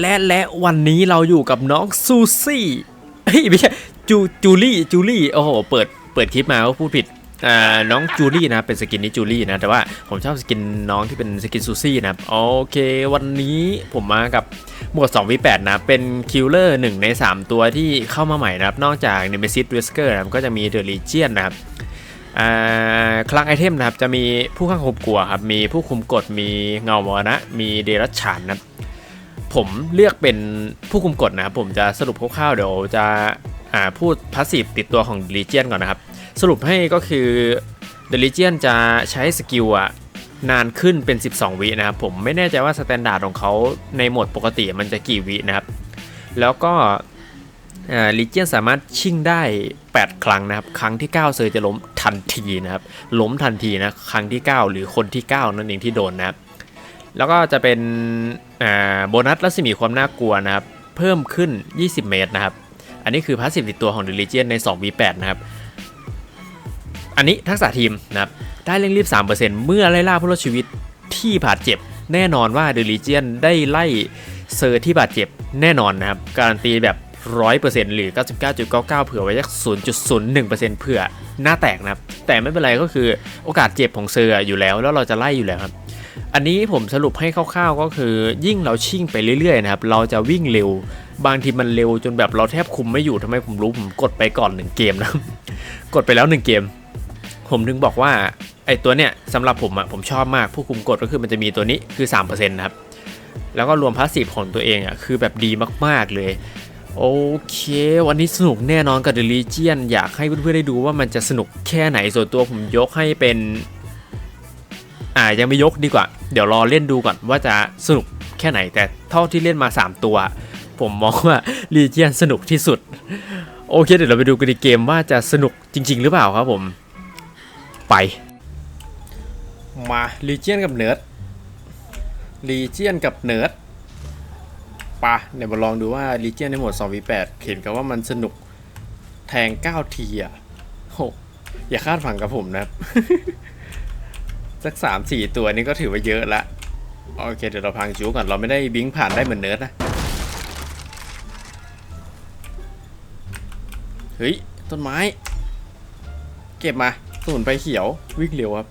และและวันนี้เราอยู่กับน้องซูซี่เฮ้ยไม่ใช่จูจูลี่จูลี่โอ้โหเปิดเปิดคลิปมาก็พูดผิดอ่าน้องจูลี่นะเป็นสกินนี้จูลี่นะแต่ว่าผมชอบสกินน้องที่เป็นสกินซูซี่นะโอเค วันนี้ผมมากับหมวด2 v 8นะเป็นคิลเลอร์1ใน 3 ตัวที่เข้ามาใหม่นะครับนอกจาก Nemesis Wesker นะครับก็จะมี The Legion นนะครับคลังไอเทมนะครับจะมีผู้ข้างคุมกลัวครับมีผู้คุมกฎมีเงามรณะมีเดรัจฉานนะครับ ผมเลือกเป็นผู้คุมกฎนะครับ ผมจะสรุปคร่าวๆเดี๋ยวจะพูดพาสซีฟติดตัวของ Legion ก่อนนะครับ สรุปให้ก็คือ The Legion จะใช้สกิลอะนานขึ้นเป็น 12 วินะครับ ผมไม่แน่ใจว่าสแตนดาร์ดของเขาในโหมดปกติมันจะกี่วินะครับ แล้วก็ลีเจียนสามารถชิ่งได้ 8 ครั้งนะครับ ครั้งที่ 9 เซอร์จะล้มทันทีนะครับ ล้มทันทีนะ ครั้งที่ 9 หรือคนที่ 9 นั่นเองที่โดนนะครับ แล้วก็จะเป็นโบนัสรัศมีความน่ากลัวนะครับ เพิ่มขึ้น 20 เมตรนะครับ อันนี้คือพาสซีฟติดตัวของ The Legion ใน 2v8 นะครับ อันนี้ทักษะทีมนะครับ ได้เร่งรีบ 3%เมื่อไล่ล่าผู้รอดชีวิตที่บาดเจ็บ แน่นอนว่า The Legion ได้ไล่เซอร์ที่บาดเจ็บแน่นอนนะครับ การันตีแบบ 100%หรือ 99.99 เผื่อไว้สัก0.01%เผื่อหน้าแตกนะครับ แต่ไม่เป็นไรก็คือโอกาสเจ็บของเซอร์อยู่แล้วแล้วเราจะไล่อยู่แล้วครับ อันนี้ผมสรุปให้คร่าวๆก็คือ ยิ่งเราชิ่งไปเรื่อยๆนะครับเราจะวิ่งเร็ว บางทีมันเร็วจนแบบเราแทบคุมไม่อยู่ทำไมผมรู้ผมกดไปก่อนหนึ่งเกมนะกดไปแล้วหนึ่งเกม ผมถึงบอกว่าไอตัวเนี้ยสำหรับผมอะผมชอบมากผู้คุมกฎก็คือมันจะมีตัวนี้คือ3%นะครับแล้วก็รวมพาสซีฟของตัวเองอะคือแบบดีมากๆเลยโอเค วันนี้สนุกแน่นอนกับ The Legion อยากให้เพื่อนๆได้ดูว่ามันจะสนุกแค่ไหนส่วนตัวผมยกให้เป็น อ่ายังไม่ยกดีกว่า เดี๋ยวรอเล่นดูก่อนว่าจะสนุกแค่ไหนแต่เท่าที่เล่นมา 3 ตัว ผมมองว่า Legion สนุกที่สุด โอเค เดี๋ยวเราไปดูกันในเกมว่าจะสนุกจริง ๆ หรือเปล่าครับผม ไป มา Legion กับเนิร์ด Legion กับเนิร์ดปะเดี๋ยวมาลองดูว่า Legion ในหมด 2v8 เห็นกันว่ามันสนุกแทง 9 ทีอะโหอย่าคาดฝังกับผมนะครับ สัก3 4ตัวนี้ก็ถือว่าเยอะละโอเคเดี๋ยวเราพังจูก่อนเราไม่ได้บิงผ่านได้เหมือนเนิร์ดนะเฮ้ยต้นไม้ เก็บมาสมุนไปเขียววิ่งเร็วครับ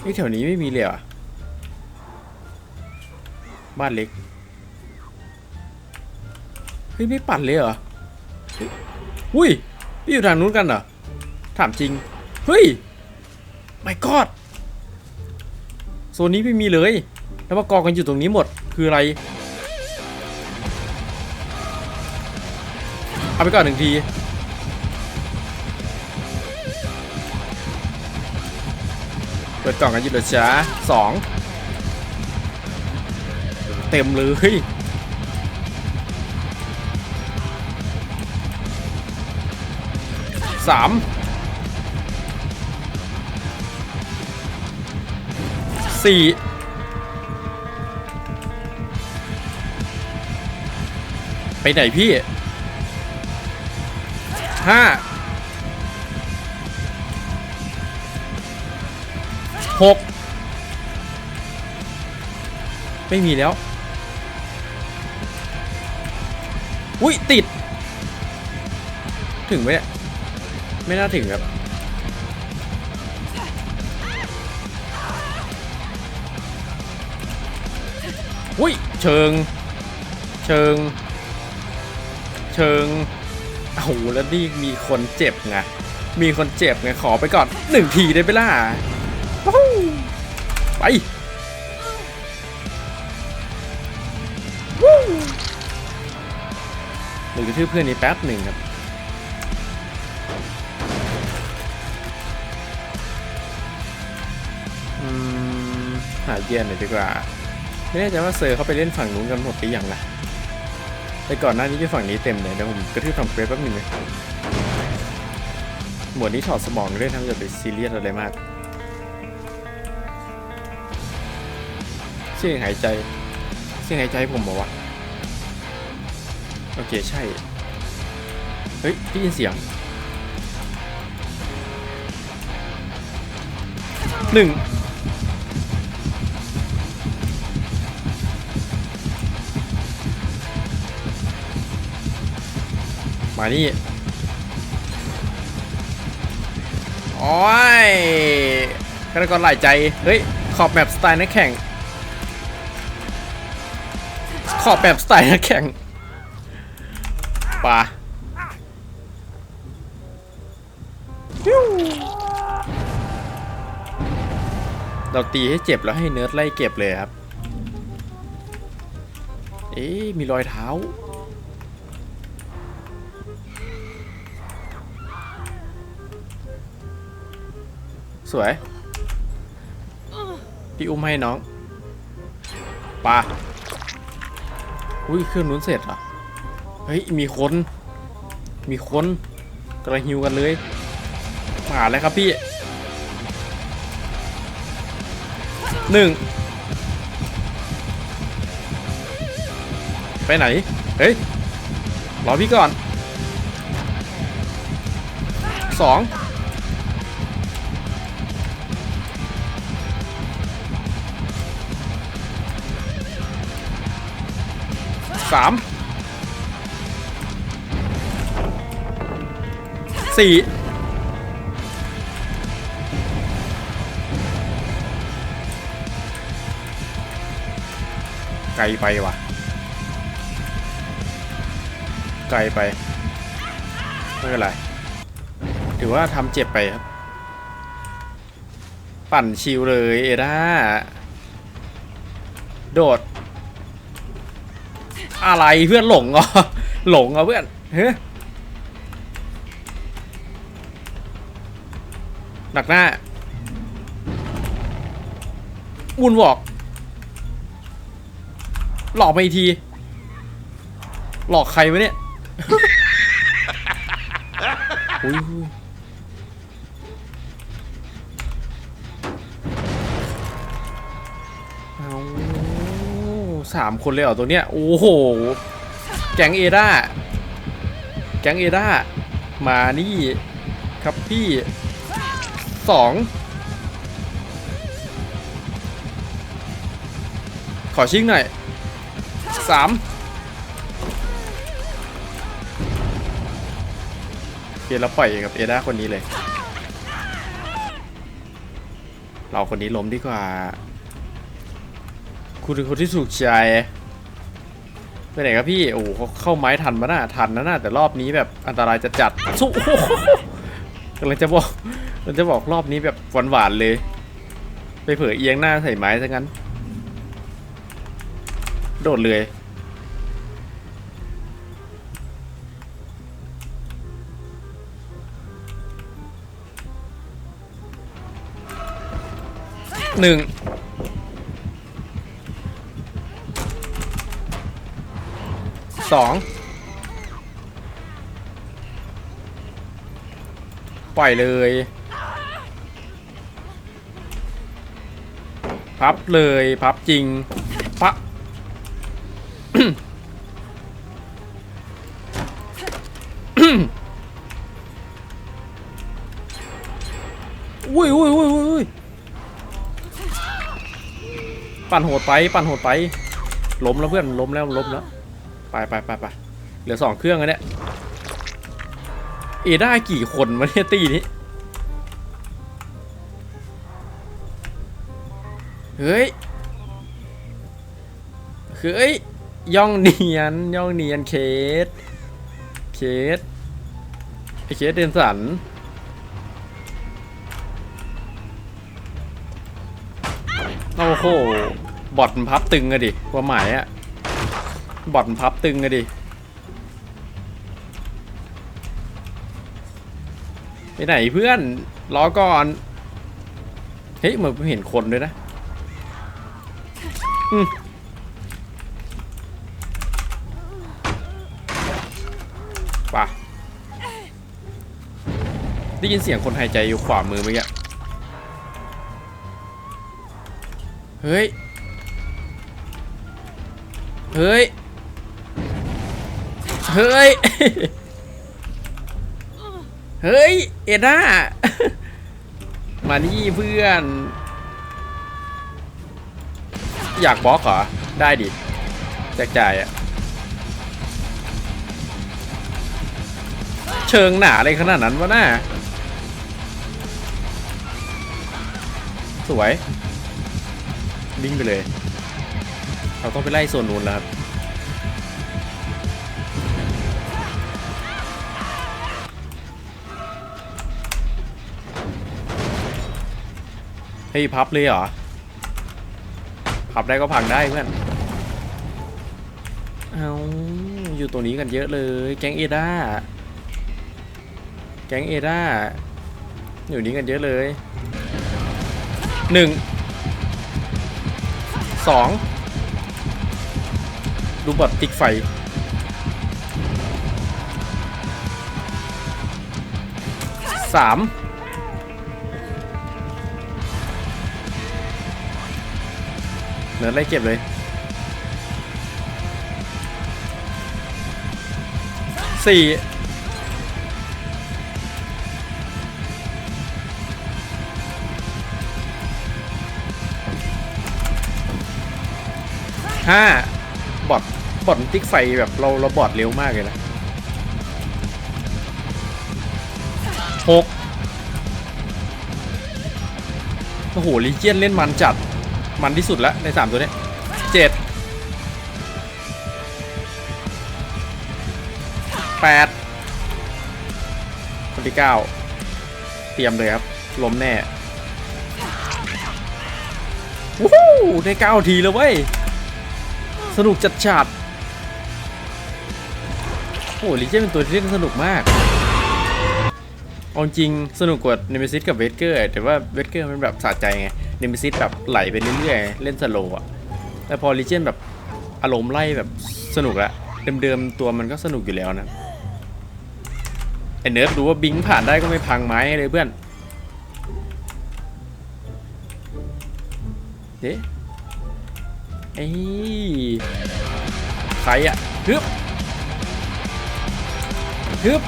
เฮ้ยแถวนี้ไม่มีเลยอะบ้านเล็กเฮ้ยไม่ปั่นเลยเหรออุ้ยพี่อยู่ทางนู้นกันเหรอถามจริงเฮ้ย ไม่กอดโซนนี้ไม่มีเลย แล้วมากองกันอยู่ตรงนี้หมด คืออะไร เอาไปก่อนหนึ่งที เปิดกล่องกันอยู่เลยจ้าสอง เต็มเลยสาม สี่ไปไหนพี่ห้าหกไม่มีแล้ว อุ้ยติด ถึงไหมเนี่ย ไม่น่าถึงครับ อุ้ยเชิง เชิง เชิงโอ้โหแล้วนี่มีคนเจ็บไงมีคนเจ็บไงขอไปก่อนหนึ่งทีได้ไหมล่ะไปหรือกระทืบเพื่อนนี้แป๊บหนึ่งครับหาเยียนหน่อยดีกว่า ไม่แน่ใจว่าเซอร์เขาไปเล่นฝั่งนู้นกันหมดหรือยังล่ะแต่ก่อนหน้านี้ที่ฝั่งนี้เต็มเลยเดี๋ยวผมกระทืบฝั่งเฟสแป๊บหนึงเลยหมวดนี้ถอดสมองด้วยทำอย่าไปซีเรียสอะไรมากเสียงหายใจเสียงหายใจผมบอกว่าโอเคใช่ เฮ้ยได้ยินเสียงหนึ่ง มานี่โอ้ยฆาตกรหลายใจ เฮ้ย ขอบแบบสไตล์นักแข่ง ขอบแบบสไตล์นักแข่งป่าเราตีให้เจ็บแล้วให้เนิร์ดไล่เก็บเลยครับ เอ๊มีรอยเท้า สวย พี่อุ้มให้น้องปาอุ้ยเครื่องนู้นเสร็จเหรอ เฮ้ย มีคน มีคนกำลังฮิวกันเลย มาแล้วครับพี่หนึ่งไปไหน เฮ้ย รอพี่ก่อนสอง สามสี่ไกลไปว่ะ ไกลไป ไม่เป็นไร ถือว่าทำเจ็บไปครับ ปั่นชิวเลยเอด้าโดด อะไรเพื่อนหลงเหรอหลงเหรอเพื่อนเฮ้ยหนักหน้าวุ่นวอกหลอกไปอีกที หลอกใครวะเนี่ย อุ้ย สามคนเลยเหรอตัวเนี้ย โอ้โห แก๊งเอด้า แก๊งเอด้า มานี่ครับพี่สองขอชิงหน่อยสามโอเคเราปล่อยกับเอด้าคนนี้เลย เราคนนี้ล้มดีกว่า คุณคือคนที่ถูกใจไปไหนครับพี่ โอ้โหเขาเข้าไม้ทันมาน่ะทันนะน่ะแต่รอบนี้แบบอันตรายจะจัดสู้โอ้โหกำลังจะบอกกำลังจะบอกรอบนี้แบบหวานๆเลย ไปเผยเอียงหน้าใส่ไม้ซะงั้น โดดเลยหนึ่ง สองปล่อยเลยพับเลยพับจริงพับอุ้ยอุ้ยอุ้ยอุ้ยอุ้ยปั่นโหดไป ปั่นโหดไป ล้มแล้วเพื่อน ล้มแล้ว ล้มแล้ว ไปไปไปไปเหลือสองเครื่องแล้วเนี่ยเอได้กี่คนมาเนี่ยตีนี้ เฮ้ย เฮ้ย ย่องเนียน ย่องเนียนเคส เคส ไอเคสเดนสันโอ้โห บอทมันพับตึงอะดิความหมายอะ บอนพับตึงอะดิไปไหนเพื่อนรอก่อน เฮ้ยเหมือนเห็นคนด้วยนะอืมป่ะได้ยินเสียงคนหายใจอยู่ขวามือเมื่อกี้เฮ้ย เฮ้ย เฮ้ย เฮ้ย เอ็ด้า มานี่เพื่อน อยากบล็อกเหรอ ได้ดิ แจกจ่ายอะเชิงหนาอะไรขนาดนั้นวะน่าสวยวิ่งไปเลย เราต้องไปไล่โซนนู้นแล้วครับ เฮ้ยพับเลยเหรอ พับได้ก็พังได้เพื่อน เอาอยู่ตัวนี้กันเยอะเลย แก๊งเอด้า แก๊งเอด้า อยู่นี้กันเยอะเลยหนึ่งสองดูบอดติ๊กไฟสาม นิร์ดไล่เก็บเลยสี่ห้าบอดบอดติ๊กไฟแบบเราเราบอดเร็วมากเลยนะหกโอ้โหลีเจียนเล่นมันจัด มันที่สุดแล้วในสามตัวนี้เจ็ดแปดคนที่เก้าเตรียมเลยครับล้มแน่วู้ฮู้ได้เก้าทีแล้วเว้ย สนุกจัดจัดโอ้ลิเจนเป็นตัวที่เล่นสนุกมากเอาจริงสนุกกว่าเนมิซิสกับเวสเกอร์ แต่ว่าเวสเกอร์มันแบบสะใจไง นมิซิสแบบไหลไปเรื่อยๆ เล่นสโลว์อะแต่พอลิเจนแบบอารมณ์ไล่แบบสนุกละเดิมๆตัวมันก็สนุกอยู่แล้วนะไอเนิร์ดดูว่าบิงผ่านได้ก็ไม่พังไม้เลยเพื่อนเอ๊ะเอ้ใครอะฮึบฮึบ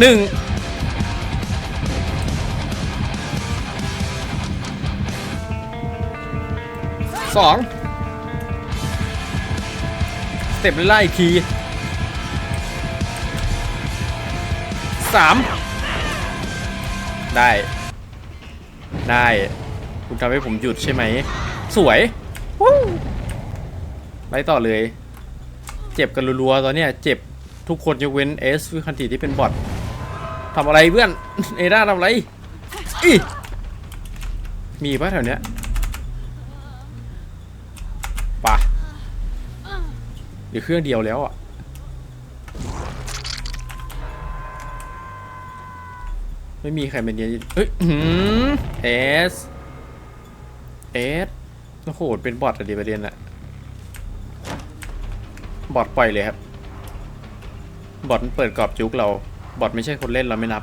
หนึ่ง สองสเต็ปไล่อีกทีสามได้ ได้ คุณทำให้ผมหยุดใช่ไหม สวยวู้ไปต่อเลย เจ็บกันรัวๆ ตอนเนี้ยเจ็บทุกคนยกเว้นเอสวิคันทีที่เป็นบอททำอะไรเพื่อน เอด้าทำอะไรอีมีปะแถวเนี้ยป่ะ เดี๋ยวเครื่องเดียวแล้วอะไม่มีใครเป็นเดียเฮ้ยเอสเอสโอ้โหเป็นบอทอะดีประเด็นอะบอทปล่อยเลยครับ บอทมันเปิดกรอบจุกเรา บอทไม่ใช่คนเล่นเราไม่นับ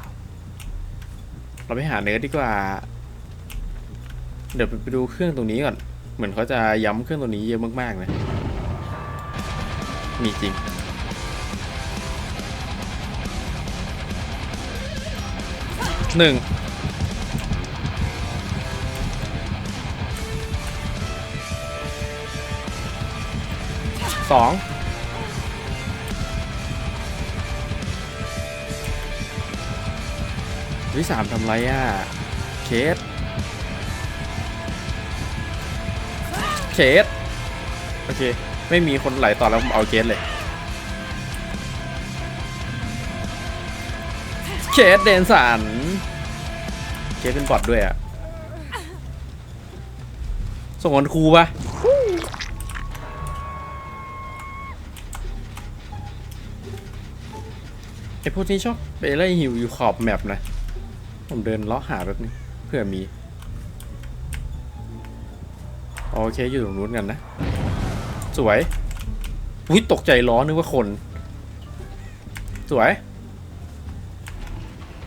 เราไปหาเนื้อดีกว่า เดี๋ยวไปดูเครื่องตรงนี้ก่อน เหมือนเขาจะย้ำเครื่องตรงนี้เยอะมากๆนะ มีจริง หนึ่ง สอง วิสามทำไรอะ เคส เคส โอเค ไม่มีคนไหลต่อแล้วผมเอาเคสเลยเคสเดนสันเคสเป็นบอทด้วยอะส่งคนครูปะไอพวกนี้ชอบไปไล่หิวอยู่ขอบแมปนะ ผมเดินเลาะหาแบบนึงเผื่อมี โอเค อยู่ตรงนู้นกันนะ สวยอุ้ยตกใจล้อนึกว่าคน สวย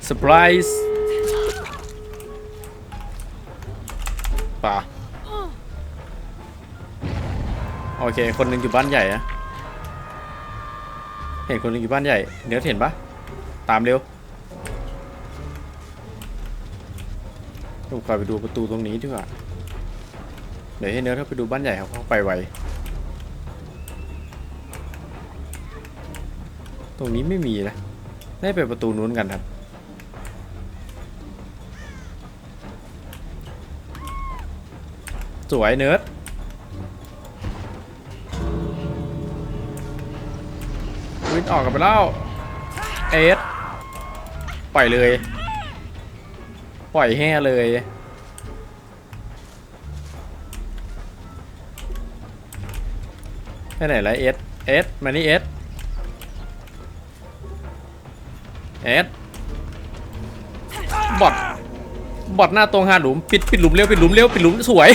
เซอร์ไพรส์ป่ะโอเค คนหนึ่งอยู่บ้านใหญ่นะ เห็นคนหนึ่งอยู่บ้านใหญ่ เดี๋ยวเห็นปะตามเร็วผมกลับไปดูประตูตรงนี้ดีกว่า เดี๋ยวให้เนื้อถ้าไปดูบ้านใหญ่เขาเข้าไปไว ตรงนี้ไม่มีนะ ได้ไปประตูนู้นกันครับ สวยเนิร์ดวินออกกันไปแล้ว เอสปล่อยเลย ปล่อยแห่เลยไปไหนละเอสเอสมานี่เอส เอสบอดบอดหน้าตรงหาหลุมปิดปิดหลุมเร็วปิดหลุมเร็วปิดหลุมสวย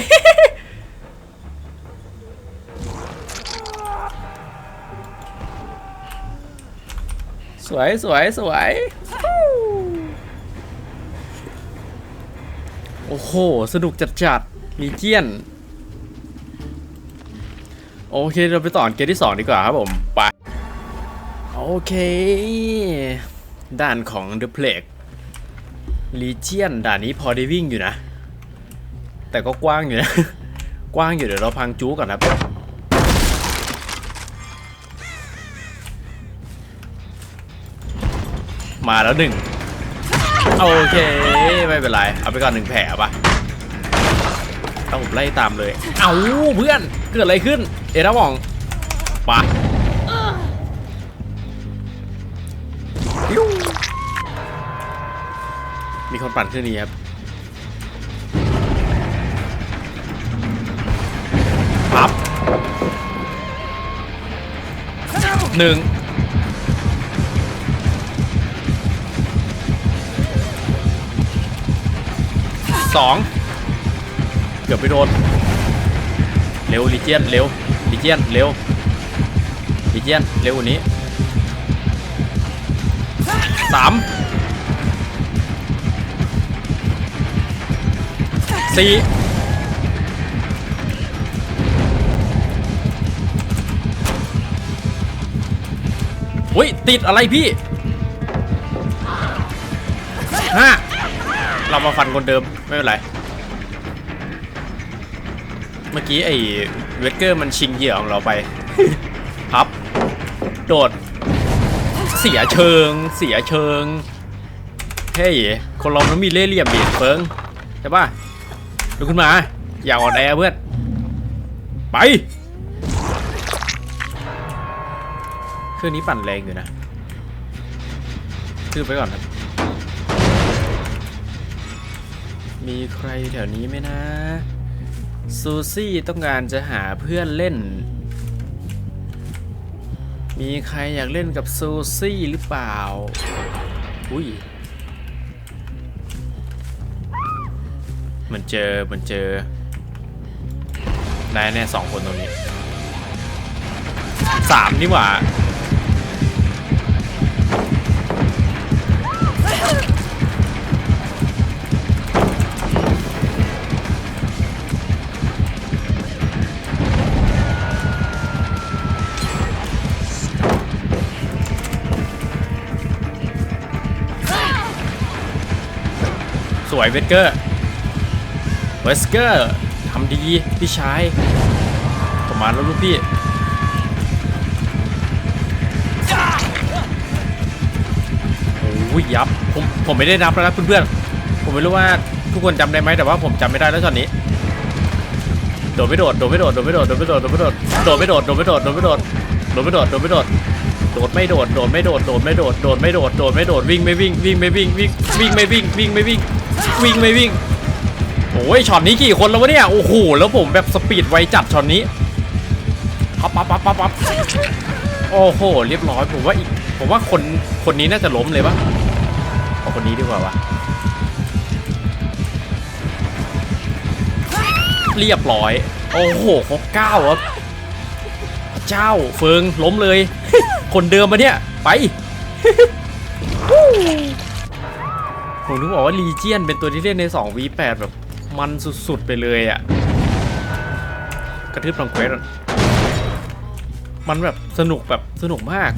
สวยสวยสวยโอ้โห สนุกจัดจัดมีเจียน โอเค เราไปต่อเกมที่ 2 ดีกว่าครับผม ไป โอเค ด้านของ The Plague Legion ด่านนี้พอได้วิ่งอยู่นะ แต่ก็กว้างอยู่นะ กว้างอยู่เดี๋ยวเราพังจูก่อนครับ มาแล้วหนึ่งโอเค ไม่เป็นไร เอาไปก่อนหนึ่งแผลปะต้องไล่ตามเลย เอาเพื่อนเกิดอะไรขึ้น เอราบองปะ ปั่นเครื่องนี้ครับปั๊บหนึ่งสองเกือบไปโดน เร็วลิเจียนเร็วลิเจียนเร็วลิเจียนเร็วกว่านี้สาม สี่อุ้ยติดอะไรพี่ห้าเรามาฟันคนเดิม ไม่เป็นไร เมื่อกี้ไอ้เวสเกอร์มันชิงเหยื่อของเราไปพับ โดด เสียเชิง เสียเชิง เฮ้ย คนเรามันมีเล่ห์เหลี่ยมบีดเฟิงใช่ป่ะ ลุกขึ้นมา อย่าอ่อนแอเพื่อน ไป เครื่องนี้ปั่นแรงอยู่นะคือไปก่อนครับ มีใครแถวนี้ไหมนะ ซูซี่ต้องการจะหาเพื่อนเล่น มีใครอยากเล่นกับซูซี่หรือเปล่า อุ้ย มันเจอมันเจอได้แน่สองคนตรงนี้สามนี่หว่าสวยเวสเกอร์ เวสเกอร์ทำดีพี่ชายประมาณแล้วลูกพี่โอ้ยยับผมผมไม่ได้นับแล้วนะเพื่อนๆผมไม่รู้ว่าทุกคนจำได้ไหมแต่ว่าผมจำไม่ได้แล้วตอนนี้โดดไม่โดดโดดไม่โดดโดดไม่โดดโดดไม่โดดโดดไม่โดดโดดไม่โดดโดดไม่โดดโดดไม่โดดโดดไม่โดดโดดไม่โดดโดดไม่โดดโดดไม่โดดโดดไม่โดดโดดไม่โดดโดดไม่โดดวิ่งไม่วิ่งวิ่งไม่วิ่งวิ่งวิ่งไม่วิ่งวิ่งไม่วิ่งวิ่งไม่วิ่ง โอ้ยช็อตนี้กี่คนแล้ววะเนี่ยโอ้โหแล้วผมแบบสปีดไวจัดช็อตนี้ปั๊บปั๊บปั๊บปั๊บปั๊บโอ้โหเรียบร้อยผมว่าอีกผมว่าคนคนนี้น่าจะล้มเลยปะเอาคนนี้ดีกว่าวะเรียบร้อย โอ้โหครบเก้าครับเจ้าเฟิงล้มเลย คนเดิมมาเนี่ยไปผมนึกบอกว่าลีเจียนเป็นตัวที่เล่นใน 2v8 แบบ มันสุดๆไปเลยอะ่ะ กระทืบลังเควสมันแบบสนุกแบบสนุกมาก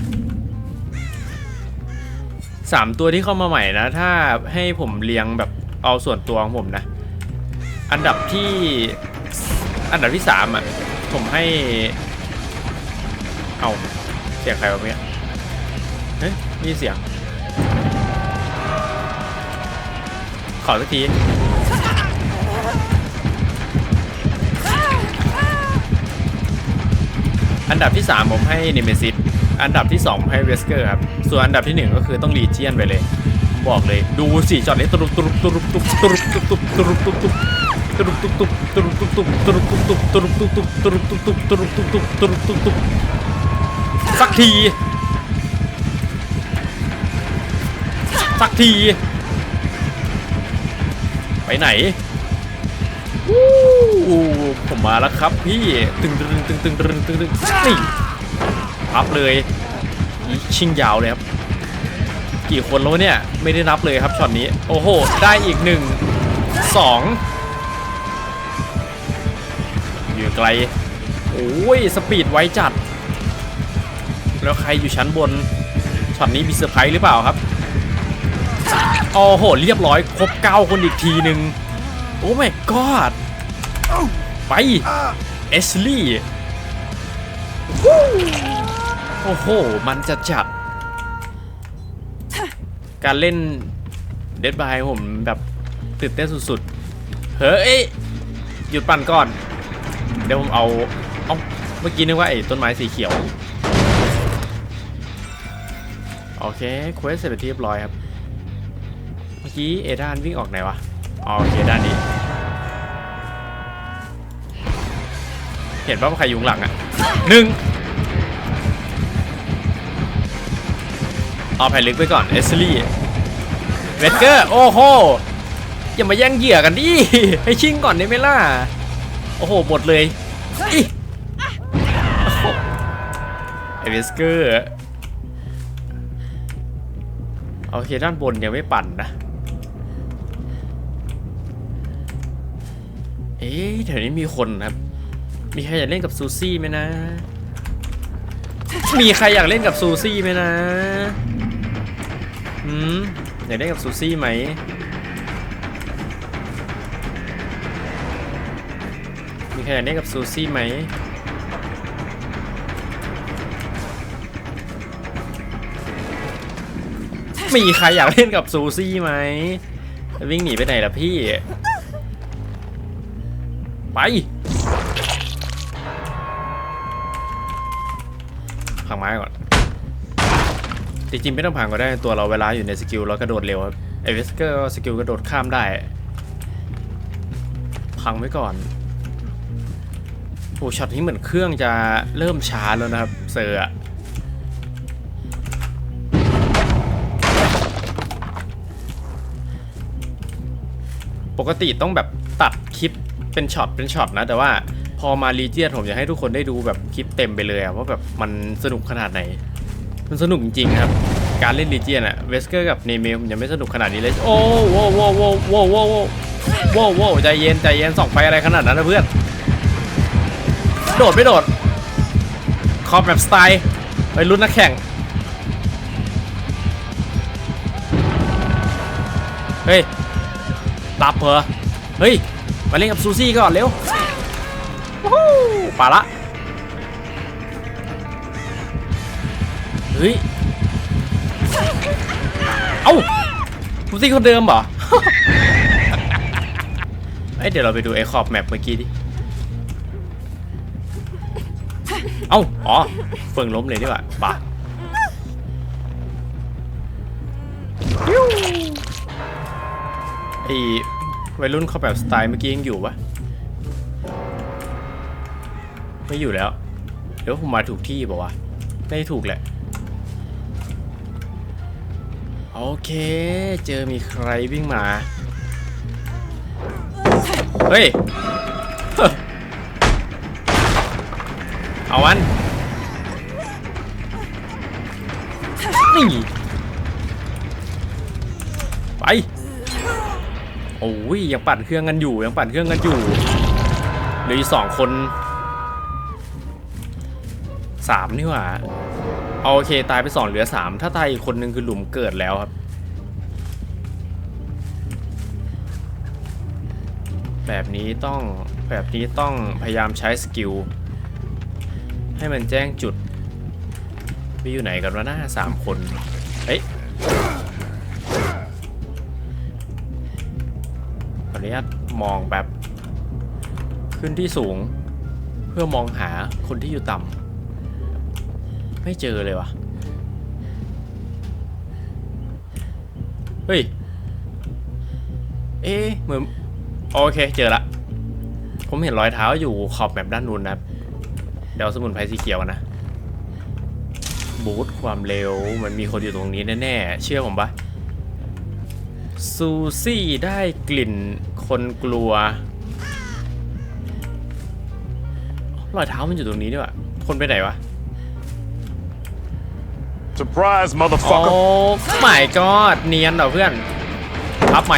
สามตัวที่เข้ามาใหม่นะ ถ้าให้ผมเรียงแบบเอาส่วนตัวของผมนะ อันดับที่อันดับที่สามอะ ผมให้ เอาเสียงใครวะเนี่ยเฮ้ยมีเสียง ขอสักที อันดับที่ 3 ผมให้นิเมซิสอันดับที่ 2 ให้เวสเกอร์ครับ ส่วนอันดับที่ 1 ก็คือต้องรีเจียนไปเลย บอกเลยดูสิจอดนี้ตุรุบตุรุบตุรุบตุบตุรุบตุบตุบตุรุบตุบตุบตุรุบตุบตุบตุรุบตุบตุบตุรุบตุบตุบตุรุบตุบตุบตุรุบตุบตุบตุรุบตุบตุบตุรุบตุบตุบสักที สักที ไปไหน ผมมาแล้วครับพี่ตึงตึงตึงตึงตึงตึงตึงนี่พับเลยชิงยาวเลยครับ กี่คนแล้วเนี่ยไม่ได้นับเลยครับช็อตนี้ โอ้โห ได้อีกหนึ่งสองอยู่ไกลโอ้ยสปีดไวจัด แล้วใครอยู่ชั้นบนช็อตนี้มีเซอร์ไพรส์หรือเปล่าครับโอ้โห เรียบร้อย ครบ9คนอีกทีหนึ่งโอ้ my god ไป เอชลี่ โอ้โห มันจะจัดการเล่นเดดบายผมแบบตื่นเต้นสุดๆ เฮ้ย หยุดปั่นก่อน เดี๋ยวผมเอา เอาเมื่อกี้นึกว่าไอ้ต้นไม้สีเขียว โอเคเควสเสร็จเรียบร้อยครับ เมื่อกี้เอดานวิ่งออกไหนวะ โอเคด้านนี้ เห็นป่ะว่าใครอยุงหลังอะหนึ่งเอาแผ่นลึกไปก่อน เอสลี่เวสเกอร์ โอ้โห อย่ามาแย่งเหยื่อกันดิ ให้ชิงก่อนได้ไหมล่ะ โอ้โห หมดเลยอิโอ้โหไอเวสเกอร์ โอเค ด้านบนยังไม่ปั่นนะ เอ๊ะแถวนี้มีคนครับ มีใครอยากเล่นกับซูซี่ไหมนะ มีใครอยากเล่นกับซูซี่ไหมนะอืมอยากเล่นกับซูซี่ไหมมีใครอยากเล่นกับซูซี่ไหมมีใครอยากเล่นกับซูซี่ไหมวิ่งหนีไปไหนล่ะพี่ ไป จริงๆไม่ต้องพังก็ได้ตัวเราเวลาอยู่ในสกิลเรากระโดดเร็วครับไอเวสกอร์สกิลกระโดดข้ามได้ พังไว้ก่อนโอ้ช็อตนี้เหมือนเครื่องจะเริ่มช้าแล้วนะครับเซอร์อปกติต้องแบบตัดคลิปเป็นช็อตเป็นช็อตนะ แต่ว่าพอมารีเจียนผมอยากให้ทุกคนได้ดูแบบคลิปเต็มไปเลยอะว่าแบบมันสนุกขนาดไหน มันสนุกจริงๆครับ การเล่นรีเจียนอะเวสเกอร์กับเนเมลยังไม่สนุกขนาดนี้เลย โอ้โว้โว้โว้โว้โว้โว้โว้โว้ใจเย็นใจเย็นส่องไฟอะไรขนาดนั้นนะเพื่อน โดดไม่โดด คอมแบบสไตล์ไปรุ่นนักแข่ง เฮ้ยตับเหรอเฮ้ย มาเล่นกับซูซี่ก่อนเร็ววู้ฮู้ไป่าละ เฮ้ย เอ้าซูซี่คนเดิมเหรอเอ้ยเดี๋ยวเราไปดูไอ้ขอบแมปเมื่อกี้ดิ เอ้า อ๋อ เฟืองล้มเลยดีกว่าปะไอ้วัยรุ่นเขาแบบสไตล์เมื่อกี้ยังอยู่ปะไม่อยู่แล้ว เดี๋ยวผมมาถูกที่บอกว่าวะ ไม่ถูกแหละ โอเค เจอมีใครวิ่งมา เฮ้ย เอาวันนี่ไป โอ้ยยังปั่นเครื่องกันอยู่ยังปั่นเครื่องกันอยู่เหลืออีกสองคนสามนี่หว่า เอาโอเคตายไปสองเหลือสามถ้าตายอีกคนนึงคือหลุมเกิดแล้วครับแบบนี้ต้องแบบนี้ต้องพยายามใช้สกิล ให้มันแจ้งจุดมีอยู่ไหนกันวะหน้าสามคนเฮ้ยขออนุญาตมองแบบขึ้นที่สูง เพื่อมองหาคนที่อยู่ต่ำ ไม่เจอเลยวะเฮ้ย เอ๊ะเหมือนโอเคเจอละ ผมเห็นรอยเท้าอยู่ขอบแมปด้านนู้นนะเดี๋ยวเอาสมุนไพรสีเขียวก่อนนะ บูทความเร็วมันมีคนอยู่ตรงนี้แน่ๆ เชื่อผมปะซูซี่ได้กลิ่นคนกลัว รอยเท้ามันอยู่ตรงนี้ด้วยวะคนไปไหนวะ Surprise, โอ้ motherfucker! ไม่กอดเนียนเหรอเพื่อนรับไหม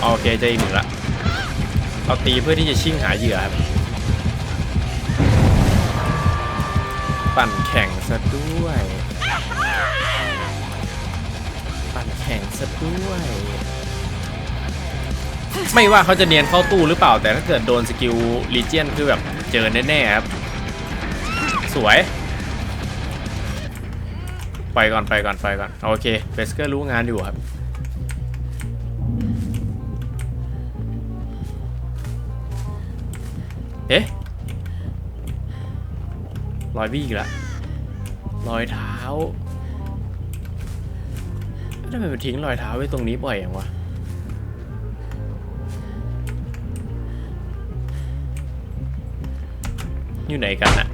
โอเคเจออีกหนึ่งละเราตีเพื่อที่จะชิ่งหาเหยื่อครับปั่นแข่งซะด้วย ปั่นแข่งซะด้วย ไม่ว่าเขาจะเนียนเข้าตู้หรือเปล่าแต่ถ้าเกิดโดนสกิลลีเจียนคือแบบเจอแน่ๆครับ สวย ไปก่อนไปก่อนไปก่อนโอเคเฟสเกอร์รู้งานอยู่ครับเอ๊ะรอยบี้อีกล้วรอยเท้าทำไมมันทิ้งรอยเท้าไว้ตรงนี้บ่อยอย่างวะอยู่ไหนกันอะ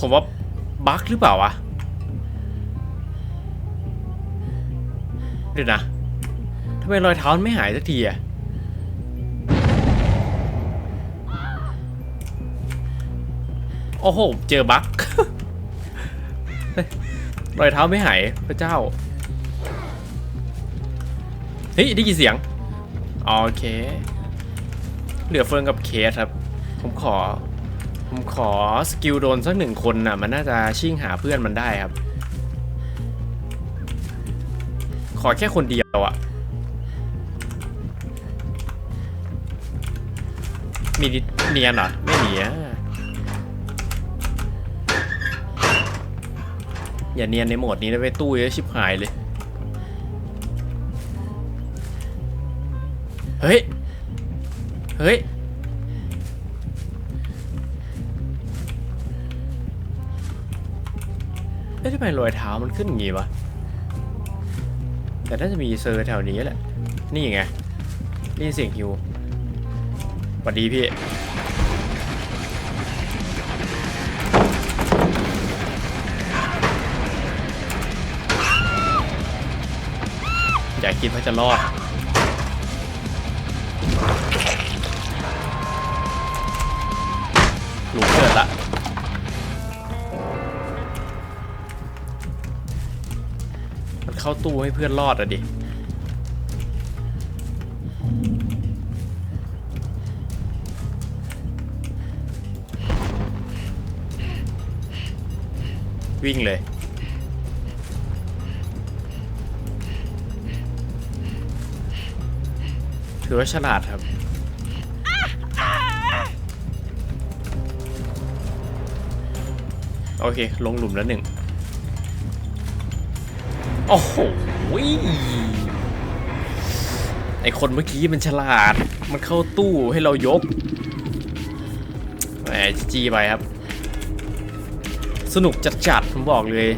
ผมว่าบั๊กหรือเปล่าวะเดี๋ยวนะทำไมรอยเท้ามันไม่หายสักทีอะโอ้โห เจอบั๊กรอยเท้าไม่หายพระเจ้า เฮ้ย ได้ยินเสียง โอเค เหลือเฟิร์นกับเคสครับ ผมขอ ผมขอสกิลโดนสักหนึ่งคนน่ะ มันน่าจะชิ่งหาเพื่อนมันได้ครับ ขอแค่คนเดียวอะมีเนียนเหรอ ไม่มีอะอย่าเนียนในโหมดนี้นะไปตู้เยอะชิบหายเลย เฮ้ย เฮ้ย ทำไมรอยเท้ามันขึ้นอย่างงี้วะ แต่น่าจะมีเซอร์แถวนี้แหละ นี่ไงนี่เสียงฮิวสวัสดีพี่ อย่าคิดว่าจะรอดหลุมเกิดละ เข้าตู้ให้เพื่อนรอดอะดิวิ่งเลย ถือว่าฉลาดครับ โอเค ลงหลุมแล้วหนึ่ง โอ้โหไอคนเมื่อกี้มันฉลาด มันเข้าตู้ให้เรายกแหมจีไปครับ สนุกจัดๆ ผมบอกเลย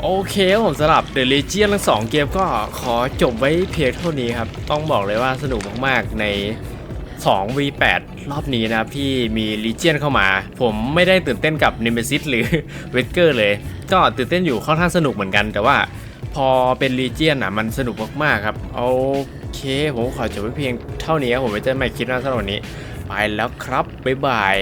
โอเคผมสำหรับ The Legion ทั้งสองเกมก็ขอจบไว้เพียงเท่านี้ครับ ต้องบอกเลยว่าสนุกมากๆใน 2 V8 รอบนี้นะครับที่มี Legion เข้ามา ผมไม่ได้ตื่นเต้นกับ Nemesis หรือ w e g e r เลย ก็ตื่นเต้นอยู่ค่อนข้างสนุกเหมือนกัน แต่ว่าพอเป็นรีเจียนอะมันสนุกมากๆครับโอเค ผมขอจบไว้เพียงเท่านี้ครับผมไว้เจอกันใหม่คลิปหน้าสำหรับวันนี้ ไปแล้วครับบ๊ายบาย